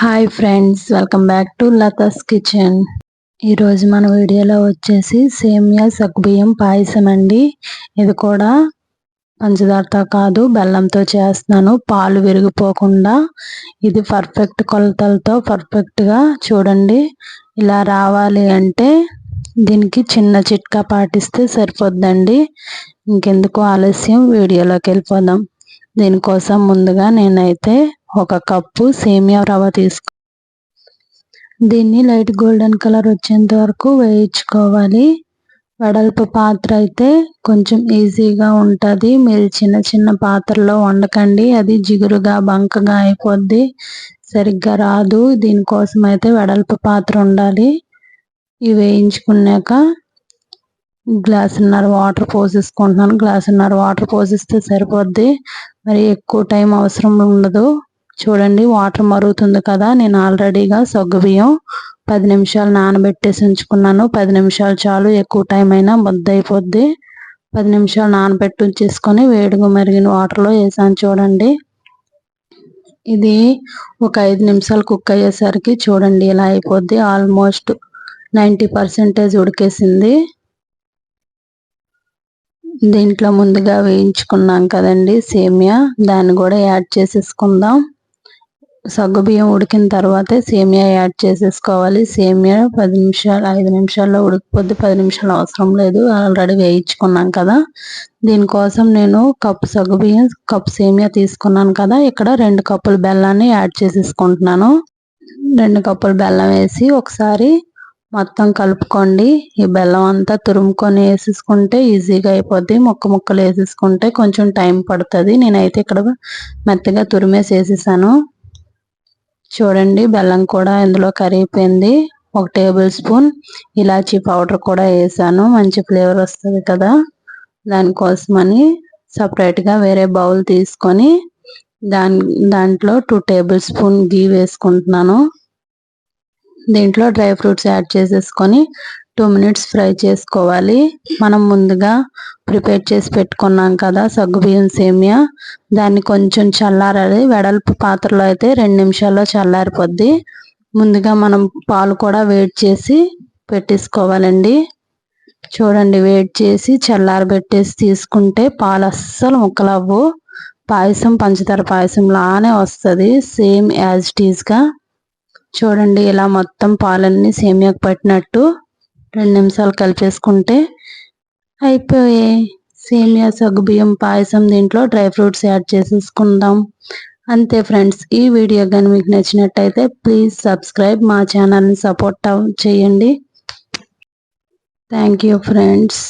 Hi friends welcome back to Latha's kitchen ఈరోజు మన వీడియోలో వచ్చేసి సేమియా సగ్గుబియ్యం పాయసం అండి. ఇది కూడా పంచదారతో కాదు బెల్లంతో చేస్తున్నాను. పాలు విరిగిపోకుండా ఇది పర్ఫెక్ట్ కొలతలతో పర్ఫెక్ట్గా చూడండి. ఇలా రావాలి అంటే దీనికి చిన్న చిట్కా పాటిస్తే సరిపోద్దండి. ఇంకెందుకు ఆలస్యం వీడియోలోకి వెళ్ళిపోదాం. దీనికోసం ముందుగా నేనైతే ఒక కప్పు సేమియా రవ్వ తీసుకు దీన్ని లైట్ గోల్డెన్ కలర్ వచ్చేంత వరకు వేయించుకోవాలి. వెడల్పు పాత్ర అయితే కొంచెం ఈజీగా ఉంటుంది. మీరు చిన్న చిన్న పాత్రలో వండకండి. అది జిగురుగా బంకగా అయిపోద్ది. సరిగ్గా రాదు. దీనికోసం అయితే వెడల్పు పాత్ర ఉండాలి. ఇవి వేయించుకున్నాక గ్లాసున్నర వాటర్ పోసేసుకుంటున్నాను. గ్లాసున్నర వాటర్ పోసిస్తే సరిపోద్ది. మరి ఎక్కువ టైం అవసరం ఉండదు. చూడండి వాటర్ మరుగుతుంది కదా నేను ఆల్రెడీగా సగ్గుబియ్యం పది నిమిషాలు నానబెట్టేసి ఉంచుకున్నాను. పది నిమిషాలు చాలు ఎక్కువ టైం అయినా ముద్ద అయిపోద్ది పది నిమిషాలు నానబెట్టి ఉంచేసుకొని వేడిగా మరిగిన వాటర్లో వేసాను చూడండి. ఇది ఒక ఐదు నిమిషాలు కుక్ అయ్యేసరికి చూడండి ఇలా అయిపోద్ది. ఆల్మోస్ట్ నైంటీ పర్సెంటేజ్ ఉడికేసింది. దీంట్లో ముందుగా వేయించుకున్నాం కదండి సేమియా. దాన్ని కూడా యాడ్ చేసేసుకుందాం. సగ్గుబియ్యం ఉడికిన తర్వాతే సేమియా యాడ్ చేసేసుకోవాలి. సేమియా పది నిమిషాలు ఐదు నిమిషాల్లో ఉడికిపోద్ది. పది నిమిషాలు అవసరం లేదు. ఆల్రెడీ వేయించుకున్నాం కదా. దీనికోసం నేను కప్పు సగ్గుబియ్యం కప్పు సేమియా తీసుకున్నాను కదా. ఇక్కడ రెండు కప్పుల బెల్లాన్ని యాడ్ చేసేసుకుంటున్నాను. రెండు కప్పులు బెల్లం వేసి ఒకసారి మొత్తం కలుపుకోండి. ఈ బెల్లం అంతా తురుముకొని వేసేసుకుంటే ఈజీగా అయిపోద్ది. ముక్క ముక్కలు వేసేసుకుంటే కొంచెం టైం పడుతుంది. నేనైతే ఇక్కడ మెత్తగా తురిమేసి వేసేసాను. చూడండి బెల్లం కూడా ఇందులో కరిగిపోయింది. ఒక టేబుల్ స్పూన్ ఇలాచీ పౌడర్ కూడా వేసాను. మంచి ఫ్లేవర్ వస్తుంది కదా. దానికోసమని సపరేట్గా వేరే బౌల్ తీసుకొని దాని దాంట్లో టూ టేబుల్ స్పూన్ గీ వేసుకుంటున్నాను. దీంట్లో డ్రై ఫ్రూట్స్ యాడ్ చేసేసుకొని టూ మినిట్స్ ఫ్రై చేసుకోవాలి. మనం ముందుగా ప్రిపేర్ చేసి పెట్టుకున్నాం కదా సగ్గుబియ్యం సేమియా. దాన్ని కొంచెం చల్లారాలి. వెడల్పు పాత్రలో అయితే రెండు నిమిషాల్లో చల్లారిపోద్ది. ముందుగా మనం పాలు కూడా వేడి చేసి పెట్టేసుకోవాలండి. చూడండి వేడి చేసి చల్లారబెట్టేసి తీసుకుంటే పాలు అస్సలు ముక్కలవ్వు. పాయసం పంచదార పాయసం లానే వస్తుంది. సేమ్ యాజ్ టీజ్గా చూడండి ఇలా మొత్తం పాలన్నీ సేమియాకు పట్టినట్టు రెండు నిమిషాలు కలిపేసుకుంటే అయిపోయాయి సేమియా సగ్గుబియ్యం పాయసం దీంట్లో డ్రై ఫ్రూట్స్ యాడ్ చేసేసుకుందాం. అంతే ఫ్రెండ్స్ ఈ వీడియో కానీ మీకు నచ్చినట్టయితే ప్లీజ్ సబ్స్క్రైబ్ మా ఛానల్ని సపోర్ట్ చేయండి. Thank you friends.